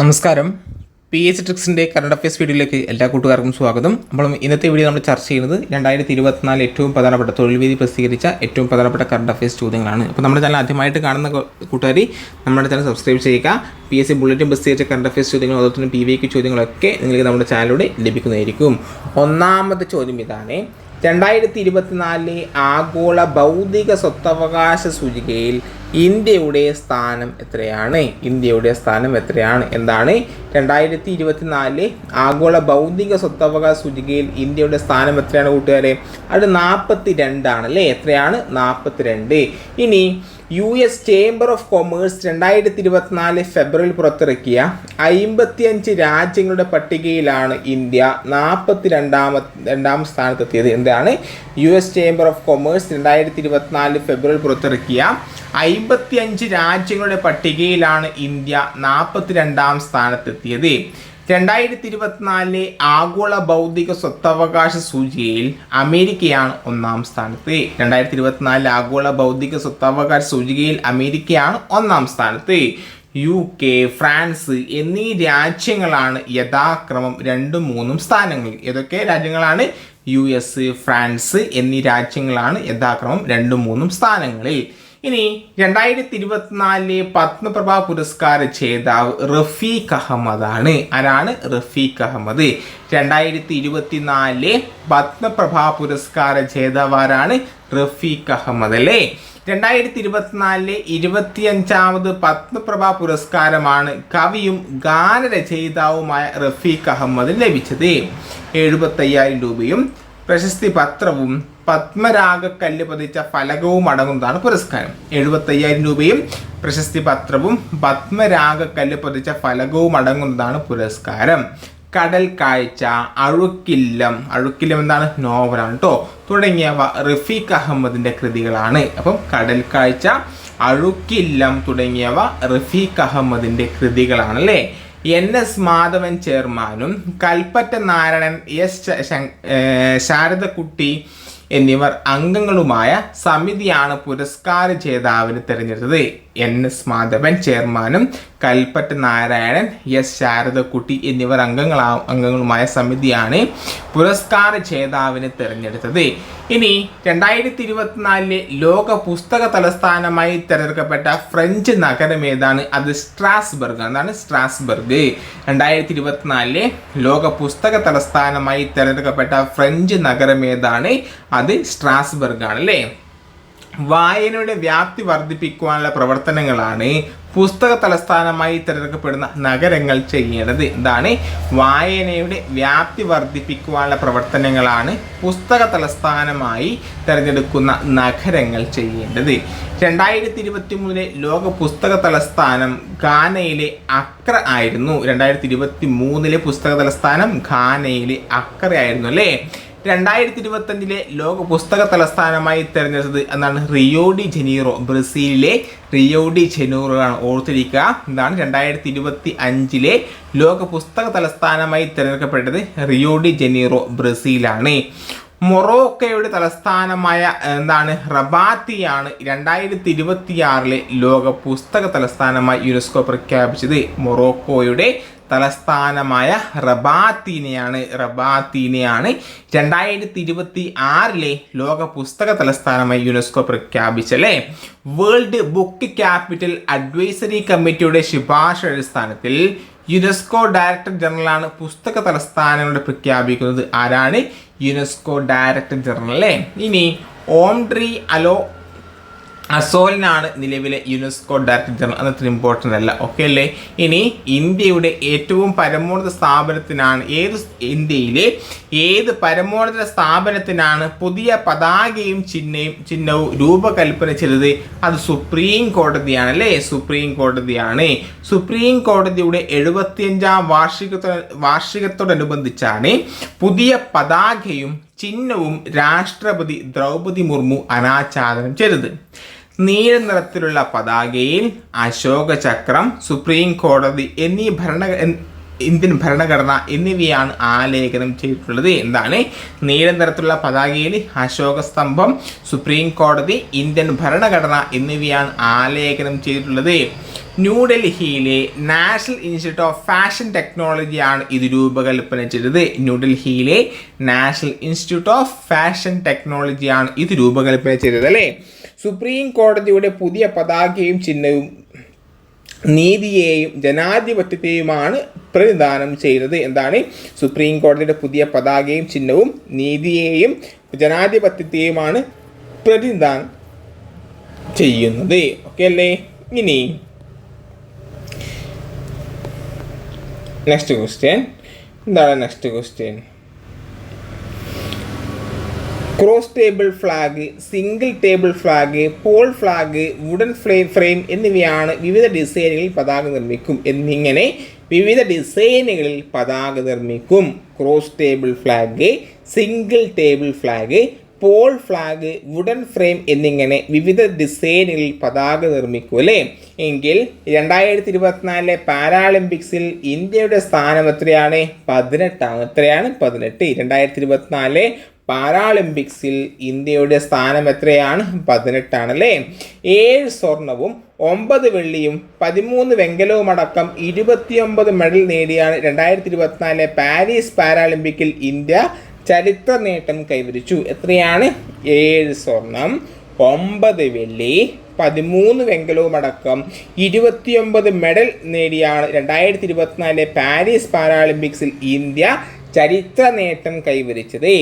നമസ്കാരം. P H ട്രിക്സിന്റെ current affairs വീഡിയോയിലേക്ക് എല്ലാ കൂട്ടുകാർക്കും സ്വാഗതം. നമ്മൾ ഇന്നത്തെ വീഡിയോ നമ്മൾ ചർച്ച ചെയ്യുന്നത് രണ്ടായിരത്തി ഇരുപത്തിനാല് ഏറ്റവും പ്രധാനപ്പെട്ട തൊഴിൽ വീതി പ്രസിദ്ധീകരിച്ച ഏറ്റവും പ്രധാനപ്പെട്ട കറണ്ട് അഫയേഴ്സ് ചോദ്യങ്ങളാണ്. അപ്പോൾ നമ്മുടെ ചാനൽ ആദ്യമായിട്ട് കാണുന്ന കൂട്ടുകാരി നമ്മുടെ ചാനൽ സബ്സ്ക്രൈബ് ചെയ്യുക. പി എസ് സി ബുള്ളറ്റിൻ പ്രസിദ്ധീകരിച്ച കറണ്ട് അഫയേഴ്സ് ചോദ്യങ്ങൾ അതുപോലെ തന്നെ പി വി ചോദ്യങ്ങളൊക്കെ നിങ്ങൾക്ക് നമ്മുടെ ചാനലിലൂടെ ലഭിക്കുന്നതായിരിക്കും. ഒന്നാമത്തെ ചോദ്യം ഇതാണ്. രണ്ടായിരത്തി ഇരുപത്തിനാലിലെ ആഗോള ബൗദ്ധിക സ്വത്തവകാശ സൂചികയിൽ ഇന്ത്യയുടെ സ്ഥാനം എത്രയാണ്? ഇന്ത്യയുടെ സ്ഥാനം എത്രയാണ്? എന്താണ്? രണ്ടായിരത്തി ഇരുപത്തിനാലിലെ ആഗോള ബൗദ്ധിക സ്വത്തവകാശ സൂചികയിൽ ഇന്ത്യയുടെ സ്ഥാനം എത്രയാണ് കൂട്ടുകാരെ? അത് നാൽപ്പത്തി രണ്ടാണ് അല്ലേ? എത്രയാണ്? നാൽപ്പത്തി രണ്ട് ഇനി U S chamber of commerce രണ്ടായിരത്തി ഇരുപത്തിനാല് ഫെബ്രുവരിയിൽ പുറത്തിറക്കിയ അമ്പത്തിയഞ്ച് രാജ്യങ്ങളുടെ പട്ടികയിലാണ് ഇന്ത്യ നാൽപ്പത്തി രണ്ടാമ രണ്ടാം സ്ഥാനത്തെത്തിയത്. എന്താണ്? U S chamber of commerce രണ്ടായിരത്തി ഇരുപത്തിനാല് ഫെബ്രുവരിയിൽ പുറത്തിറക്കിയ അമ്പത്തിയഞ്ച് രാജ്യങ്ങളുടെ പട്ടികയിലാണ് ഇന്ത്യ നാൽപ്പത്തി രണ്ടാം സ്ഥാനത്തെത്തിയത്. രണ്ടായിരത്തി ഇരുപത്തിനാലിലെ ആഗോള ബൗദ്ധിക സ്വത്തവകാശ സൂചികയിൽ അമേരിക്കയാണ് ഒന്നാം സ്ഥാനത്ത്. രണ്ടായിരത്തി ഇരുപത്തിനാലിലെ ആഗോള ബൗദ്ധിക സ്വത്തവകാശ സൂചികയിൽ അമേരിക്കയാണ് ഒന്നാം സ്ഥാനത്ത്. യു കെ ഫ്രാൻസ് എന്നീ രാജ്യങ്ങളാണ് യഥാക്രമം രണ്ടും മൂന്നും സ്ഥാനങ്ങളിൽ. ഏതൊക്കെ രാജ്യങ്ങളാണ്? യു എസ് ഫ്രാൻസ് എന്നീ രാജ്യങ്ങളാണ് യഥാക്രമം രണ്ടും മൂന്നും സ്ഥാനങ്ങളിൽ. ഇനി രണ്ടായിരത്തി ഇരുപത്തിനാലിലെ പത്മപ്രഭ പുരസ്കാര ജേതാവ് റഫീഖ് അഹമ്മദാണ്. ആരാണ് റഫീഖ് അഹമ്മദ്? രണ്ടായിരത്തി ഇരുപത്തിനാലിലെ പത്മപ്രഭ പുരസ്കാര ജേതാവ് ആരാണ്? റഫീഖ് അഹമ്മദ് അല്ലേ? രണ്ടായിരത്തി ഇരുപത്തിനാലിലെ ഇരുപത്തിയഞ്ചാമത് പത്മപ്രഭ പുരസ്കാരമാണ് കവിയും ഗാനരചയിതാവുമായ റഫീഖ് അഹമ്മദ് ലഭിച്ചത്. എഴുപത്തയ്യായിരം രൂപയും പ്രശസ്തി പത്രവും പത്മരാഗക്കല്ല് പതിച്ച ഫലകവും അടങ്ങുന്നതാണ് പുരസ്കാരം. എഴുപത്തയ്യായിരം രൂപയും പ്രശസ്തി പത്രവും പത്മരാഗക്കല്ല് പതിച്ച ഫലകവും അടങ്ങുന്നതാണ് പുരസ്കാരം. കടൽ കാഴ്ച അഴുക്കില്ലം. അഴുക്കില്ലം എന്താണ് നോവലാണ് കേട്ടോ തുടങ്ങിയവ റഫീഖ് അഹമ്മദിന്റെ കൃതികളാണ്. അപ്പം കടൽ കാഴ്ച അഴുക്കില്ലം തുടങ്ങിയവ റഫീഖ് അഹമ്മദിന്റെ കൃതികളാണ് അല്ലേ എൻ എസ് മാധവൻ ചെയർമാനും കൽപ്പറ്റ നാരായണൻ എസ് ശാരദക്കുട്ടി എന്നിവർ അംഗങ്ങളുമായ സമിതിയാണ് പുരസ്കാര ജേതാവിന് തിരഞ്ഞെടുത്തത്. എൻ. എസ്. മാധവൻ ചെയർമാനും കൽപ്പറ്റ നാരായണൻ എസ്. ശാരദക്കുട്ടി എന്നിവർ അംഗങ്ങളാ അംഗങ്ങളുമായ സമിതിയാണ് പുരസ്കാര ജേതാവിനെ തിരഞ്ഞെടുത്തത്. ഇനി രണ്ടായിരത്തി ഇരുപത്തിനാലിലെ ലോക പുസ്തക തലസ്ഥാനമായി തിരഞ്ഞെടുക്കപ്പെട്ട ഫ്രഞ്ച് നഗരം ഏതാണ്? അത് സ്ട്രാസ്ബർഗ് എന്താണ് സ്ട്രാസ്ബർഗ്. രണ്ടായിരത്തി ഇരുപത്തിനാലിലെ ലോക പുസ്തക തലസ്ഥാനമായി തിരഞ്ഞെടുക്കപ്പെട്ട ഫ്രഞ്ച് നഗരം ഏതാണ്? അത് സ്ട്രാസ്ബർഗ് ആണ് അല്ലേ വായനയുടെ വ്യാപ്തി വർദ്ധിപ്പിക്കുവാനുള്ള പ്രവർത്തനങ്ങളാണ് പുസ്തക തലസ്ഥാനമായി തിരഞ്ഞെടുക്കപ്പെടുന്ന നഗരങ്ങൾ ചെയ്യേണ്ടത്. എന്താണ് വായനയുടെ വ്യാപ്തി വർദ്ധിപ്പിക്കുവാനുള്ള പ്രവർത്തനങ്ങളാണ് പുസ്തക തലസ്ഥാനമായി തിരഞ്ഞെടുക്കുന്ന നഗരങ്ങൾ ചെയ്യേണ്ടത്. രണ്ടായിരത്തി ഇരുപത്തി മൂന്നിലെ ലോക പുസ്തക തലസ്ഥാനം ഖാനയിലെ അക്ര ആയിരുന്നു. രണ്ടായിരത്തി ഇരുപത്തി മൂന്നിലെ പുസ്തക തലസ്ഥാനം ഖാനയിലെ അക്ര ആയിരുന്നു അല്ലേ? രണ്ടായിരത്തി ഇരുപത്തഞ്ചിലെ ലോക പുസ്തക തലസ്ഥാനമായി തിരഞ്ഞെടുത്തത് എന്നാണ് റിയോഡി ജനീറോ. ബ്രസീലിലെ റിയോഡി ജനീറോ ആണ് ഓർത്തിരിക്കുക. എന്താണ് രണ്ടായിരത്തി ഇരുപത്തി അഞ്ചിലെ ലോക പുസ്തക തലസ്ഥാനമായി തിരഞ്ഞെടുക്കപ്പെട്ടത് റിയോഡി ജനീറോ ബ്രസീലാണ്. മൊറോക്കയുടെ തലസ്ഥാനമായ എന്താണ് റബാത്തിയാണ് രണ്ടായിരത്തി ഇരുപത്തിയാറിലെ ലോക പുസ്തക തലസ്ഥാനമായി യുനെസ്കോ പ്രഖ്യാപിച്ചത്. മൊറോക്കോയുടെ തലസ്ഥാനമായ റബാത്തീനെയാണ് റബാത്തീനെയാണ് രണ്ടായിരത്തി ഇരുപത്തി ആറിലെ ലോക പുസ്തക തലസ്ഥാനമായി യുനെസ്കോ പ്രഖ്യാപിച്ചല്ലേ? വേൾഡ് ബുക്ക് ക്യാപിറ്റൽ അഡ്വൈസറി കമ്മിറ്റിയുടെ ശുപാർശ അടിസ്ഥാനത്തിൽ യുനെസ്കോ ഡയറക്ടർ ജനറലാണ് പുസ്തക തലസ്ഥാനങ്ങളുടെ പ്രഖ്യാപിക്കുന്നത്. ആരാണ്? യുനെസ്കോ ഡയറക്ടർ ജനറൽ അല്ലേ? ഇനി ഓംഡ്രി അലോ അസോലിനാണ് നിലവിലെ യുനെസ്കോ ഡയറക്ടർ ജനറൽ അന്നത്ര ഇമ്പോർട്ടന്റ് അല്ല. ഓക്കെ അല്ലേ? ഇനി ഇന്ത്യയുടെ ഏറ്റവും പരമോന്നത സ്ഥാപനത്തിനാണ് ഏത് ഇന്ത്യയിലെ ഏത് പരമോന്നത സ്ഥാപനത്തിനാണ് പുതിയ പതാകയും ചിഹ്നയും ചിഹ്നവും രൂപകൽപ്പന ചെയ്തത്? അത് സുപ്രീം കോടതിയാണ് അല്ലേ? സുപ്രീം കോടതിയാണ്. സുപ്രീം കോടതിയുടെ എഴുപത്തിയഞ്ചാം വാർഷികത്തോ വാർഷികത്തോടനുബന്ധിച്ചാണ് പുതിയ പതാകയും ചിഹ്നവും രാഷ്ട്രപതി ദ്രൗപതി മുർമു അനാച്ഛാദനം ചെയ്തത്. നീല നിറത്തിലുള്ള പതാകയിൽ അശോക ചക്രം സുപ്രീം കോടതി എന്നീ ഭരണ ഇന്ത്യൻ ഭരണഘടന എന്നിവയാണ് ആലേഖനം ചെയ്തിട്ടുള്ളത്. എന്താണ്? നീല നിറത്തിലുള്ള പതാകയിൽ അശോക സ്തംഭം സുപ്രീം കോടതി ഇന്ത്യൻ ഭരണഘടന എന്നിവയാണ് ആലേഖനം ചെയ്തിട്ടുള്ളത്. ന്യൂഡൽഹിയിലെ നാഷണൽ ഇൻസ്റ്റിറ്റ്യൂട്ട് ഓഫ് ഫാഷൻ ടെക്നോളജിയാണ് ഇത് രൂപകൽപ്പന ചെയ്തത്. ന്യൂഡൽഹിയിലെ നാഷണൽ ഇൻസ്റ്റിറ്റ്യൂട്ട് ഓഫ് ഫാഷൻ ടെക്നോളജിയാണ് ഇത് രൂപകൽപ്പന ചെയ്തത് അല്ലേ? സുപ്രീം കോടതിയുടെ പുതിയ പതാകയും ചിഹ്നവും നീതിയെയും ജനാധിപത്യത്തെയുമാണ് പ്രതിദാനം ചെയ്തത്. എന്താണ്? സുപ്രീം കോടതിയുടെ പുതിയ പതാകയും ചിഹ്നവും നീതിയെയും ജനാധിപത്യത്തെയുമാണ് പ്രതിദാനം ചെയ്യുന്നത്. ഓക്കെ അല്ലേ? ഇനി നെക്സ്റ്റ് ക്വസ്റ്റ്യൻ എന്താണ് next question cross table flag single table flag pole flag wooden ഫ്ലേ frame എന്നിവയാണ് വിവിധ ഡിസൈനുകളിൽ പതാക നിർമ്മിക്കും. എന്നിങ്ങനെ വിവിധ ഡിസൈനുകളിൽ പതാക നിർമ്മിക്കും. Cross table flag single table flag pole flag wooden frame എന്നിങ്ങനെ വിവിധ ഡിസൈനുകളിൽ പതാക നിർമ്മിക്കും അല്ലേ? എങ്കിൽ രണ്ടായിരത്തി ഇരുപത്തിനാലിലെ പാരാളിമ്പിക്സിൽ ഇന്ത്യയുടെ സ്ഥാനം എത്രയാണ്? പതിനെട്ടാണ്. എത്രയാണ്? പതിനെട്ട്. രണ്ടായിരത്തി ഇരുപത്തിനാലിലെ പാരാളിമ്പിക്സിൽ ഇന്ത്യയുടെ സ്ഥാനം എത്രയാണ്? പതിനെട്ടാണ് അല്ലേ ഏഴ് സ്വർണവും ഒമ്പത് വെള്ളിയും പതിമൂന്ന് വെങ്കലവും അടക്കം ഇരുപത്തിയൊമ്പത് മെഡൽ നേടിയാണ് രണ്ടായിരത്തി ഇരുപത്തിനാലിലെ പാരീസ് പാരാളിമ്പിക്കിൽ ഇന്ത്യ ചരിത്ര നേട്ടം കൈവരിച്ചു. എത്രയാണ്? ഏഴ് സ്വർണം ഒമ്പത് വെള്ളി പതിമൂന്ന് വെങ്കലവും അടക്കം ഇരുപത്തിയൊമ്പത് മെഡൽ നേടിയാണ് രണ്ടായിരത്തി ഇരുപത്തിനാലിലെ പാരീസ് പാരാളിമ്പിക്സിൽ ഇന്ത്യ ചരിത്ര നേട്ടം കൈവരിച്ചത്.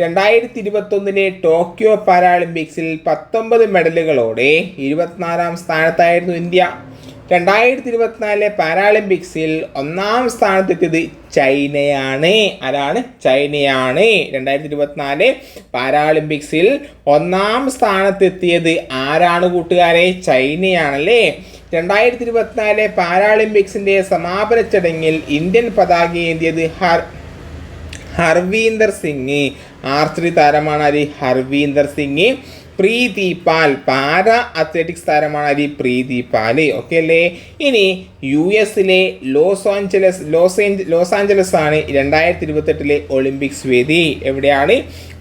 രണ്ടായിരത്തി ഇരുപത്തൊന്നിലെ ടോക്കിയോ പാരാളിമ്പിക്സിൽ പത്തൊമ്പത് മെഡലുകളോടെ ഇരുപത്തിനാലാം സ്ഥാനത്തായിരുന്നു ഇന്ത്യ. രണ്ടായിരത്തി ഇരുപത്തിനാലിലെ പാരാളിമ്പിക്സിൽ ഒന്നാം സ്ഥാനത്തെത്തിയത് ചൈനയാണ്. ആരാണ്? ചൈനയാണ്. രണ്ടായിരത്തി ഇരുപത്തിനാല് പാരാളിമ്പിക്സിൽ ഒന്നാം സ്ഥാനത്തെത്തിയത് ആരാണ് കൂട്ടുകാരെ? ചൈനയാണല്ലേ. രണ്ടായിരത്തി ഇരുപത്തിനാല് പാരാളിമ്പിക്സിന്റെ സമാപന ചടങ്ങിൽ ഇന്ത്യൻ പതാക ഏന്തിയത് ഹർ ഹർവീന്ദർ സിംഗ്. ആർച്ചറി താരമാണ് ഹർവീന്ദർ സിംഗ്. പ്രീതി പാൽ. പാര അത്ലറ്റിക്സ് താരമാണ് ഈ പ്രീതി പാൽ. ഓക്കെ അല്ലേ? ഇനി യു എസിലെ ലോസ് ആഞ്ചലസ് ലോസ് ഏഞ്ച ലോസ് ആഞ്ചലസ് ആണ് രണ്ടായിരത്തി ഇരുപത്തെട്ടിലെ ഒളിമ്പിക്സ് വേദി. എവിടെയാണ്?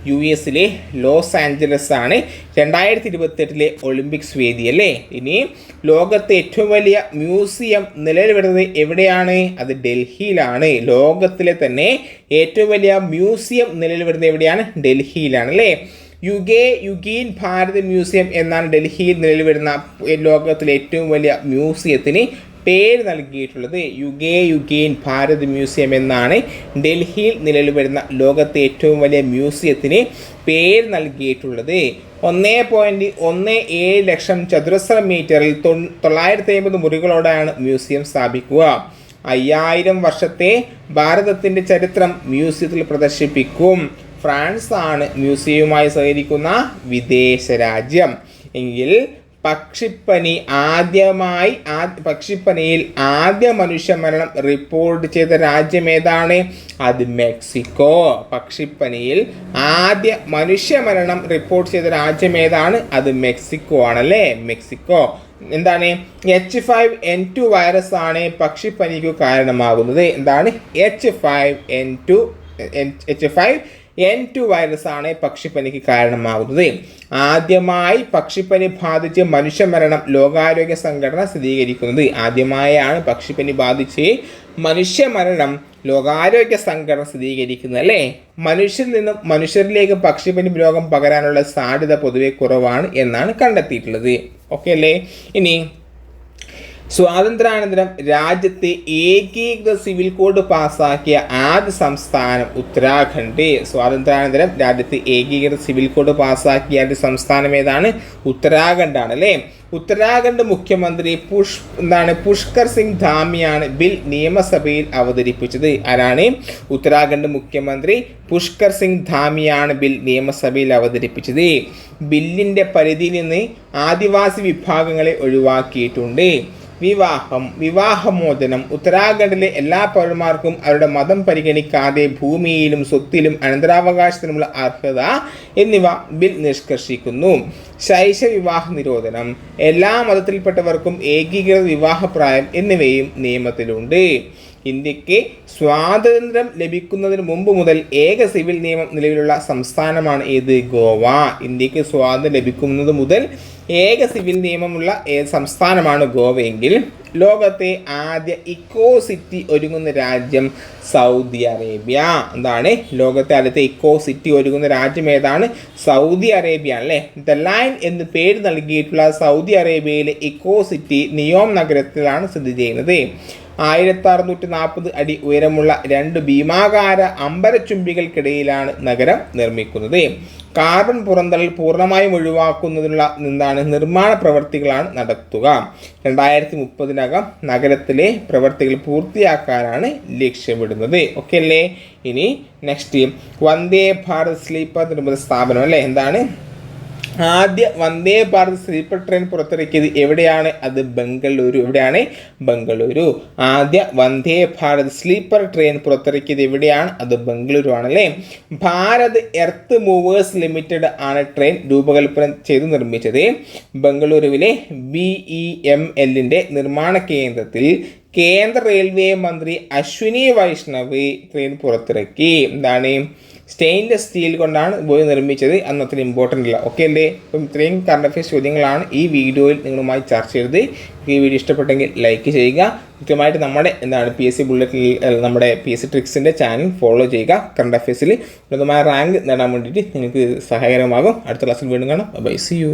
യു എസിലെ ലോസ് ആഞ്ചലസ് ആണ് രണ്ടായിരത്തി ഇരുപത്തെട്ടിലെ ഒളിമ്പിക്സ് വേദി അല്ലേ? ഇനി ലോകത്തെ ഏറ്റവും വലിയ മ്യൂസിയം നിലവിൽ വരുന്നത് എവിടെയാണ്? അത് ഡൽഹിയിലാണ്. ലോകത്തിലെ തന്നെ ഏറ്റവും വലിയ മ്യൂസിയം നിലവിൽ വരുന്നത് എവിടെയാണ്? ഡൽഹിയിലാണ് അല്ലേ? യുഗേ യുഗീൻ ഭാരത് മ്യൂസിയം എന്നാണ് ഡൽഹിയിൽ നിലവിൽ വരുന്ന ലോകത്തിലെ ഏറ്റവും വലിയ മ്യൂസിയത്തിന് പേര് നൽകിയിട്ടുള്ളത് യുഗേ യുഗീൻ ഭാരത് മ്യൂസിയം എന്നാണ്. ഡൽഹിയിൽ നിലവിൽ വരുന്ന ലോകത്തെ ഏറ്റവും വലിയ മ്യൂസിയത്തിന് പേര് നൽകിയിട്ടുള്ളത്. ഒന്നേ പോയിന്റ് ഒന്ന് ഏഴ് ലക്ഷം ചതുരശ്ര മീറ്ററിൽ തൊ തൊള്ളായിരത്തി അമ്പത് മുറികളോടെയാണ് മ്യൂസിയം സ്ഥാപിക്കുക. അയ്യായിരം വർഷത്തെ ഭാരതത്തിന്റെ ചരിത്രം മ്യൂസിയത്തിൽ പ്രദർശിപ്പിക്കും. ഫ്രാൻസ് ആണ് മ്യൂസിയവുമായി സഹകരിക്കുന്ന വിദേശ രാജ്യം. എങ്കിൽ പക്ഷിപ്പനി ആദ്യമായി ആ പക്ഷിപ്പനിയിൽ ആദ്യ മനുഷ്യ മരണം റിപ്പോർട്ട് ചെയ്ത രാജ്യം ഏതാണ്? അത് മെക്സിക്കോ. പക്ഷിപ്പനിയിൽ ആദ്യ മനുഷ്യ മരണം റിപ്പോർട്ട് ചെയ്ത രാജ്യം ഏതാണ്? അത് മെക്സിക്കോ ആണല്ലേ? മെക്സിക്കോ. എന്താണ്? H five N two virus ആണ് പക്ഷിപ്പനിക്ക് കാരണമാകുന്നത്. എന്താണ്? H five N two H five N two virus ആണ് പക്ഷിപ്പനിക്ക് കാരണമാകുന്നത്. ആദ്യമായി പക്ഷിപ്പനി ബാധിച്ച് മനുഷ്യമരണം ലോകാരോഗ്യ സംഘടന സ്ഥിരീകരിക്കുന്നത്. ആദ്യമായാണ് പക്ഷിപ്പനി ബാധിച്ച് മനുഷ്യമരണം ലോകാരോഗ്യ സംഘടന സ്ഥിരീകരിക്കുന്നത് അല്ലേ? മനുഷ്യരിൽ നിന്നും മനുഷ്യരിലേക്ക് പക്ഷിപ്പനി രോഗം പകരാനുള്ള സാധ്യത പൊതുവെ കുറവാണ് എന്നാണ് കണ്ടെത്തിയിട്ടുള്ളത്. ഓക്കെ അല്ലേ? ഇനി സ്വാതന്ത്ര്യാനന്തരം രാജ്യത്തെ ഏകീകൃത സിവിൽ കോഡ് പാസാക്കിയ ആദ്യ സംസ്ഥാനം ഉത്തരാഖണ്ഡ്. സ്വാതന്ത്ര്യാനന്തരം രാജ്യത്തെ ഏകീകൃത സിവിൽ കോഡ് പാസാക്കിയ ആദ്യ സംസ്ഥാനം ഏതാണ്? ഉത്തരാഖണ്ഡാണ് അല്ലേ? ഉത്തരാഖണ്ഡ് മുഖ്യമന്ത്രി പുഷ് എന്താണ് പുഷ്കർ സിംഗ് ധാമിയാണ് ബിൽ നിയമസഭയിൽ അവതരിപ്പിച്ചത്. ആരാണ്? ഉത്തരാഖണ്ഡ് മുഖ്യമന്ത്രി പുഷ്കർ സിംഗ് ധാമിയാണ് ബിൽ നിയമസഭയിൽ അവതരിപ്പിച്ചത്. ബില്ലിന്റെ പരിധിയിൽ നിന്ന് ആദിവാസി വിഭാഗങ്ങളെ ഒഴിവാക്കിയിട്ടുണ്ട്. വിവാഹം വിവാഹമോചനം ഉത്തരാഖണ്ഡിലെ എല്ലാ പൗരന്മാർക്കും അവരുടെ മതം പരിഗണിക്കാതെ ഭൂമിയിലും സ്വത്തിലും അനന്തരാവകാശത്തിനുമുള്ള അർഹത എന്നിവ ബിൽ നിഷ്കർഷിക്കുന്നു. ശൈശ വിവാഹ നിരോധനം എല്ലാ മതത്തിൽപ്പെട്ടവർക്കും ഏകീകൃത വിവാഹപ്രായം എന്നിവയും നിയമത്തിലുണ്ട്. ഇന്ത്യയ്ക്ക് സ്വാതന്ത്ര്യം ലഭിക്കുന്നതിന് മുമ്പ് മുതൽ ഏക സിവിൽ നിയമം നിലവിലുള്ള സംസ്ഥാനമാണ് ഏത്? ഗോവ. ഇന്ത്യയ്ക്ക് സ്വാതന്ത്ര്യം ലഭിക്കുന്നത് മുതൽ ഏക സിവിൽ നിയമമുള്ള സംസ്ഥാനമാണ് ഗോവയെങ്കിൽ ലോകത്തെ ആദ്യ ഇക്കോ സിറ്റി ഒരുങ്ങുന്ന രാജ്യം സൗദി അറേബ്യ. എന്താണ്? ലോകത്തെ ആദ്യത്തെ ഇക്കോ സിറ്റി ഒരുങ്ങുന്ന രാജ്യം ഏതാണ്? സൗദി അറേബ്യ അല്ലേ? ദ ലൈൻ എന്ന് പേര് നൽകിയിട്ടുള്ള സൗദി അറേബ്യയിലെ ഇക്കോ സിറ്റി നിയോം നഗരത്തിലാണ് സ്ഥിതി ചെയ്യുന്നത്. ആയിരത്തി അറുന്നൂറ്റി നാൽപ്പത് അടി ഉയരമുള്ള രണ്ട് ഭീമാകാര അമ്പരച്ചുംബികൾക്കിടയിലാണ് നഗരം നിർമ്മിക്കുന്നത്. കാർബൺ പുറന്തള്ളൽ പൂർണമായും ഒഴിവാക്കുന്നതിനുള്ള എന്താണ് നിർമ്മാണ പ്രവർത്തികളാണ് നടത്തുക. രണ്ടായിരത്തി മുപ്പതിനകം നഗരത്തിലെ പ്രവർത്തികൾ പൂർത്തിയാക്കാനാണ് ലക്ഷ്യമിടുന്നത്. ഓക്കെ അല്ലേ? ഇനി നെക്സ്റ്റ് വന്ദേ ഭാരത് സ്ലീപ്പർ നിർമ്മിത സ്ഥാപനം അല്ലേ? എന്താണ്? ആദ്യ വന്ദേ ഭാരത് സ്ലീപ്പർ ട്രെയിൻ പുറത്തിറക്കിയത് എവിടെയാണ്? അത് ബംഗളൂരു. എവിടെയാണ്? ബംഗളൂരു. ആദ്യ വന്ദേ ഭാരത് സ്ലീപ്പർ ട്രെയിൻ പുറത്തിറക്കിയത് എവിടെയാണ്? അത് ബംഗളൂരു ആണല്ലേ ഭാരത് എർത്ത് മൂവേഴ്സ് ലിമിറ്റഡ് ആണ് ട്രെയിൻ രൂപകൽപ്പന ചെയ്ത് നിർമ്മിച്ചത്. ബംഗളൂരുവിലെ ബി ഇ എം എല്ലിന്റെ നിർമ്മാണ കേന്ദ്രത്തിൽ കേന്ദ്ര റെയിൽവേ മന്ത്രി അശ്വിനി വൈഷ്ണവ് ട്രെയിൻ പുറത്തിറക്കി. എന്താണ്? സ്റ്റെയിൻലെസ് സ്റ്റീൽ കൊണ്ടാണ് ബോയ് നിർമ്മിച്ചത് അന്ന് അത്ര ഇമ്പോർട്ടന്റ് അല്ല ഓക്കെ അല്ലേ? അപ്പം ഇത്രയും കറണ്ട് അഫയേഴ്സ് ചോദ്യങ്ങളാണ് ഈ വീഡിയോയിൽ നിങ്ങളുമായി ചർച്ച ചെയ്തത്. ഈ വീഡിയോ ഇഷ്ടപ്പെട്ടെങ്കിൽ ലൈക്ക് ചെയ്യുക. കൃത്യമായിട്ട് നമ്മുടെ എന്താണ് പി എസ് സി ബുള്ളറ്റിൽ നമ്മുടെ പി എസ് സി ട്രിക്സിന്റെ ചാനൽ ഫോളോ ചെയ്യുക. കറണ്ട് അഫയേഴ്സിൽ ഉന്നതമായ റാങ്ക് നേടാൻ വേണ്ടിയിട്ട് നിങ്ങൾക്ക് സഹായകരമാകും. അടുത്ത ക്ലാസ്സിൽ വീണ്ടും കാണാം. By C U